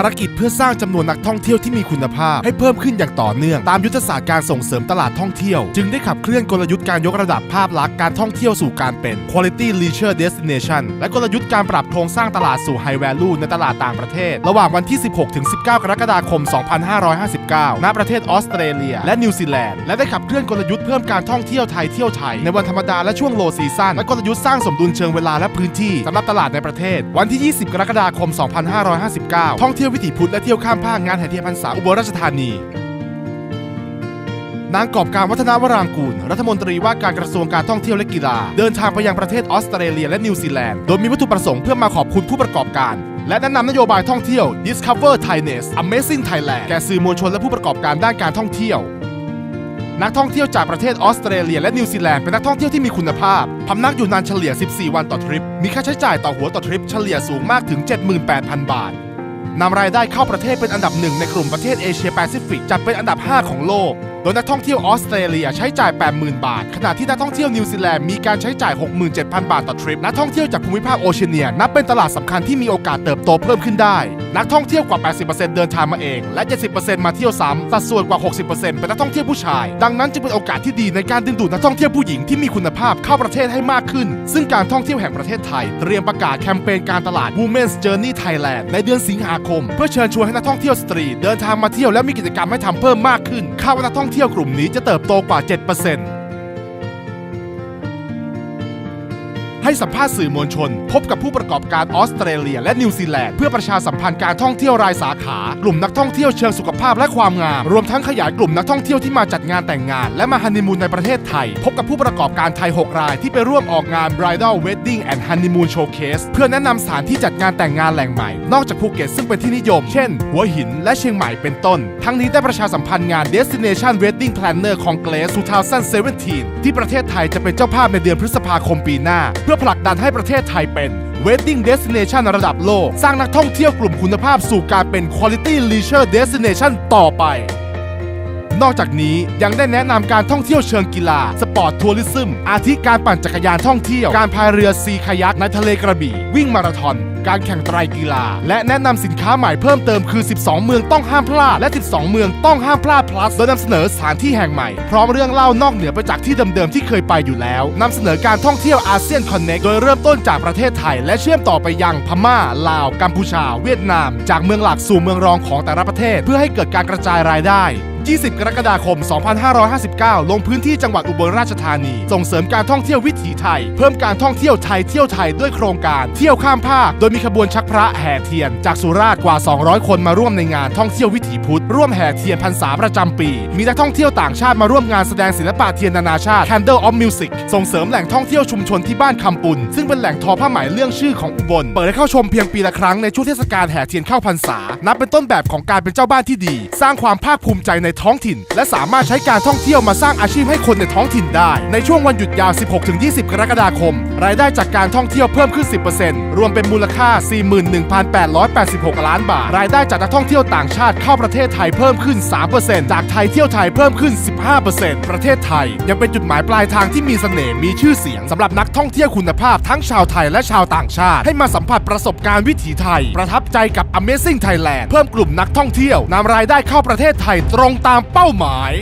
ารกิจเพื่อสร้างจำนวนนักท่องเที่ยวที่มีคุณภาพ ให้เพิ่มขึ้นอย่างต่อเนื่อง ตามยุทธศาสตร์การส่งเสริมตลาดท่องเที่ยว จึงได้ขับเคลื่อนกลยุทธ์การยกระดับภาพลักษณ์การท่องเที่ยวสู่การเป็น quality leisure destination และกลยุทธ์การปรับโครงสร้างตลาดสู่ high value ในตลาดต่างประเทศ ระหว่างวันที่ 16ถึง19 กรกฎาคม 2559 ณ ประเทศออสเตรเลีย และนิวซีแลนด์ และได้ขับเคลื่อนกลยุทธ์เพิ่มการท่องเที่ยวไทยเที่ยวไทยในวันธรรมดาและช่วงโลซีซั่นและกลยุทธ์สร้างสมดุลเชิงเวลาและพื้นที่สำหรับตลาดในประเทศ วันที่ 20 กรกฎาคม 2559 ท่องเที่ยววิถีพุทธและเที่ยวข้ามภาคงานแห่เทียนพรรษาอุบลราชธานี นางกอบการวัฒนาวรางกูล รัฐมนตรีว่าการกระทรวงการท่องเที่ยวและกีฬา เดินทางไปยังประเทศออสเตรเลียและนิวซีแลนด์ โดยมีวัตถุประสงค์เพื่อมาขอบคุณผู้ประกอบการ และแนะนำนโยบายท่องเที่ยว Discover Thainess Amazing Thailand แก่สื่อมวลชนและผู้ประกอบการด้านการท่องเที่ยวนักท่องเที่ยวจากประเทศออสเตรเลียและนิวซีแลนด์เป็นนักท่องเที่ยวที่มีคุณภาพ พำนักอยู่นานเฉลี่ย 14 วันต่อทริป มีค่าใช้จ่ายต่อหัวต่อทริปเฉลี่ยสูงมากถึง 78,000 บาท นำรายได้เข้าประเทศเป็นอันดับหนึ่งในกลุ่มประเทศเอเชียแปซิฟิกจัดเป็นอันดับ 5 ของโลก โดยนักท่องเที่ยวออสเตรเลียใช้จ่าย 80,000 บาท ขณะที่นักท่องเที่ยวนิวซีแลนด์มีการใช้จ่าย 67,000 บาทต่อทริป นักท่องเที่ยวจากภูมิภาคโอเชียเนียนับเป็นตลาดสำคัญที่มีโอกาสเติบโตเพิ่มขึ้นได้ นักท่องเที่ยวกว่า 80%เดินทางมาเอง และ 70%มาเที่ยวซ้ำสัดส่วนกว่า 60%เป็นนักท่องเที่ยวผู้ชาย ดังนั้นจึงเป็นโอกาสที่ดีในการดึงดูดนักท่องเที่ยวผู้หญิงที่มีคุณภาพเข้าประเทศให้มากขึ้น ซึ่งการท่องเที่ยวแห่งประเทศไทย เตรียมประกาศแคมเปญการตลาด Women's Journey Thailand ในเดือนสิงหาคม เพื่อเชิญชวนให้นักท่องเที่ยวสตรี เดินทางมาเที่ยวและมีกิจกรรมให้ทำเพิ่มมากขึ้นคาดว่านักท่องเที่ยวกลุ่มนี้จะเติบโตกว่า 7% ให้สัมภาษณ์สื่อมวลชน พบกับผู้ประกอบการออสเตรเลีย และนิวซีแลนด์เพื่อประชาสัมพันธ์การท่องเที่ยวรายสาขา กลุ่มนักท่องเที่ยวเชิงสุขภาพและความงาม รวมทั้งขยายกลุ่มนักท่องเที่ยวที่มาจัดงานแต่งงาน และมาฮันนีมูนในประเทศไทย พบกับผู้ประกอบการไทย 6 รายที่ไปร่วมออกงาน Bridal Wedding and Honeymoon Showcase เพื่อแนะนำสถานที่จัดงานแต่งงานแหล่งใหม่ นอกจากภูเก็ตซึ่งเป็นที่นิยม เช่น หัวหินและเชียงใหม่เป็นต้น ทั้งนี้ได้ประชาสัมพันธ์งาน Destination Wedding Planner Congress 2017 ที่ประเทศไทยจะเป็นเจ้าภาพในเดือนพฤษภาคมปีหน้า เพื่อผลักดันให้ประเทศไทยเป็น Wedding Destination ระดับโลก สร้างนักท่องเที่ยวกลุ่มคุณภาพสู่การเป็น Quality Leisure Destination ต่อไป นอกจากนี้ยังได้แนะนำการท่องเที่ยวเชิงกีฬา สปอร์ตทัวริซึม อาทิการปั่นจักรยานท่องเที่ยว การพายเรือซีคายักในทะเลกระบี่ วิ่งมาราธอน การแข่งไตรกีฬา และแนะนำสินค้าใหม่เพิ่มเติมคือ 12 เมืองต้องห้ามพลาด และ 12 เมืองต้องห้ามพลาด plus โดยนำเสนอสถานที่แห่งใหม่ พร้อมเรื่องเล่านอกเหนือไปจากที่เดิมๆที่เคยไปอยู่แล้วนำเสนอการท่องเที่ยวอาเซียนคอนเน็กโดยเริ่มต้นจากประเทศไทย และเชื่อมต่อไปยังพม่า ลาว กัมพูชา เวียดนาม จากเมืองหลักสู่เมืองรองของแต่ละประเทศ เพื่อให้เกิดการกระจายรายได้ 20 กรกฎาคม 2559 ลงพื้นที่จังหวัดอุบลราชธานี ส่งเสริมการท่องเที่ยววิถีไทย เพิ่มการท่องเที่ยวไทยเที่ยวไทยด้วยโครงการเที่ยวข้ามภาค โดยมีขบวนชักพระแห่เทียน จากสุราษฎร์กว่า 200 คนมาร่วมในงานท่องเที่ยววิถีพุทธ ร่วมแห่เทียนพรรษาประจำปี มีนักท่องเที่ยวต่างชาติมาร่วมงานแสดงศิลปะเทียนนานาชาติ Candle of Music ส่งเสริมแหล่งท่องเที่ยวชุมชนที่บ้านคำปุนซึ่งเป็นแหล่งทอผ้าไหมเรื่องชื่อของอุบลเปิดให้เข้าชมเพียงปีละครั้งในช่วงเทศกาลแห่เทียนเข้าพรรษา นับเป็นต้นแบบของการเป็นเจ้าบ้านที่ดี สร้างความภาคภูมิใจในท้องถิ่น และสามารถใช้การท่องเที่ยวมาสร้างอาชีพให้คนในท้องถิ่นได้ ในช่วงวันหยุดยาว 16-20 กรกฎาคม รายได้จากการท่องเที่ยวเพิ่มขึ้น 10%รวมเป็นมูลค่า 41,886 ล้านบาท รายได้จากนักท่องเที่ยวต่างชาติเข้าประเทศไทยเพิ่มขึ้น 3%จากไทยเที่ยวไทยเพิ่มขึ้น 15%ประเทศไทย ยังเป็นจุดหมายปลายทางที่มีเสน่ห์มีชื่อเสียงสำหรับนักท่องเที่ยวคุณภาพทั้งชาวไทยและชาวต่างชาติ ให้มาสัมผัสประสบการณ์วิถีไทย ประทับใจกับ Amazing Thailand เพิ่มกลุ่มนักท่องเที่ยวนำรายได้เข้าประเทศไทยตรงตามเป้าหมาย